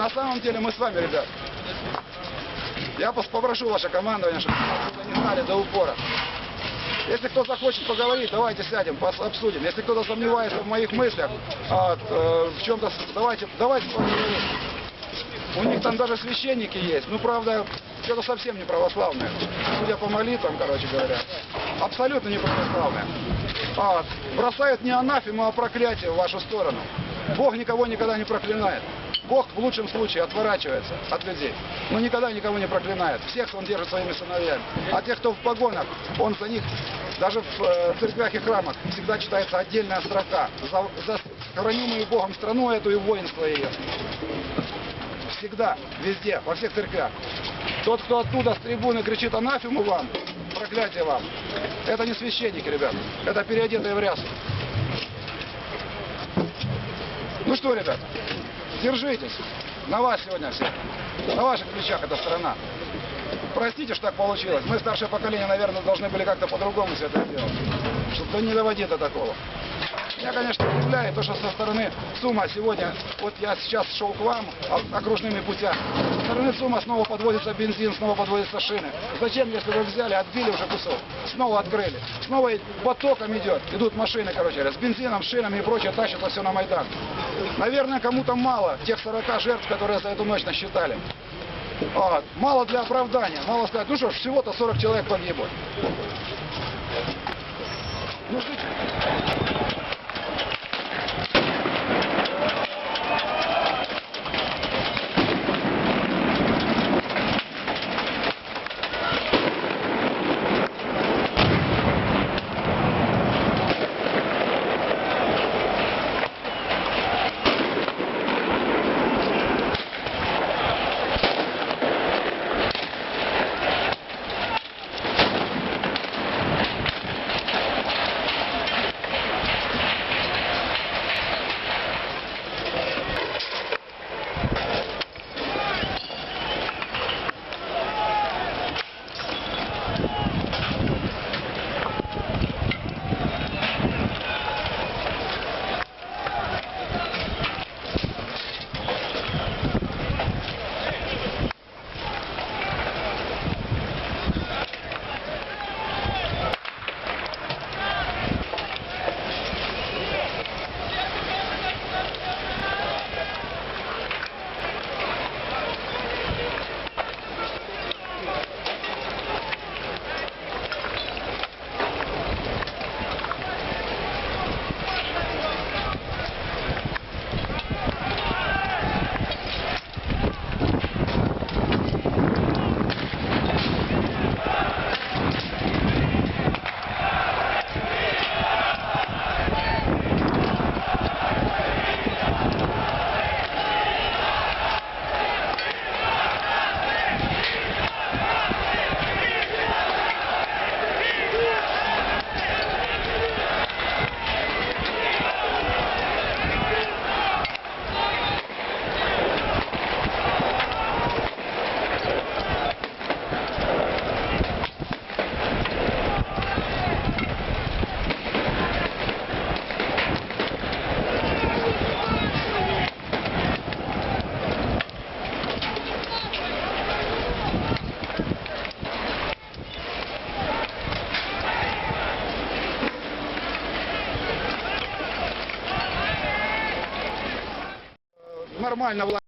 На самом деле мы с вами, ребят. Я попрошу ваше командование, чтобы мы не знали до упора. Если кто захочет поговорить, давайте сядем, обсудим. Если кто-то сомневается в моих мыслях, а, э, в чем-то, давайте, давайте поговорим. У них там даже священники есть. Ну, правда, что-то совсем не православные. Судя по молитвам, короче говоря. Абсолютно не православные. А, бросают не анафему, а проклятие в вашу сторону. Бог никого никогда не проклинает. Бог в лучшем случае отворачивается от людей, но никогда никого не проклинает. Всех он держит своими сыновьями. А тех, кто в погонах, он за них, даже в э, церквях и храмах, всегда читается отдельная строка. За, за хранимую Богом страну эту и воинство ее. Всегда, везде, во всех церквях. Тот, кто оттуда с трибуны кричит анафему вам, проклятие вам, это не священники, ребят. Это переодетые в рясу. Ну что, ребят, держитесь. На вас сегодня все. На ваших плечах эта страна. Простите, что так получилось. Мы, старшее поколение, наверное, должны были как-то по-другому все это делать. Чтобы не доводить до такого. Меня, конечно, удивляет то, что со стороны СУМа сегодня, вот я сейчас шел к вам окружными путями, со стороны СУМа снова подводится бензин, снова подводятся шины. Зачем, если вы взяли, отбили уже кусок, снова открыли, снова потоком идет, идут машины, короче с бензином, шинами и прочее, тащатся все на Майдан. Наверное, кому-то мало тех 40 жертв, которые за эту ночь насчитали. Вот. Мало для оправдания, мало сказать, ну что ж, всего-то 40 человек погибло. Нормально власть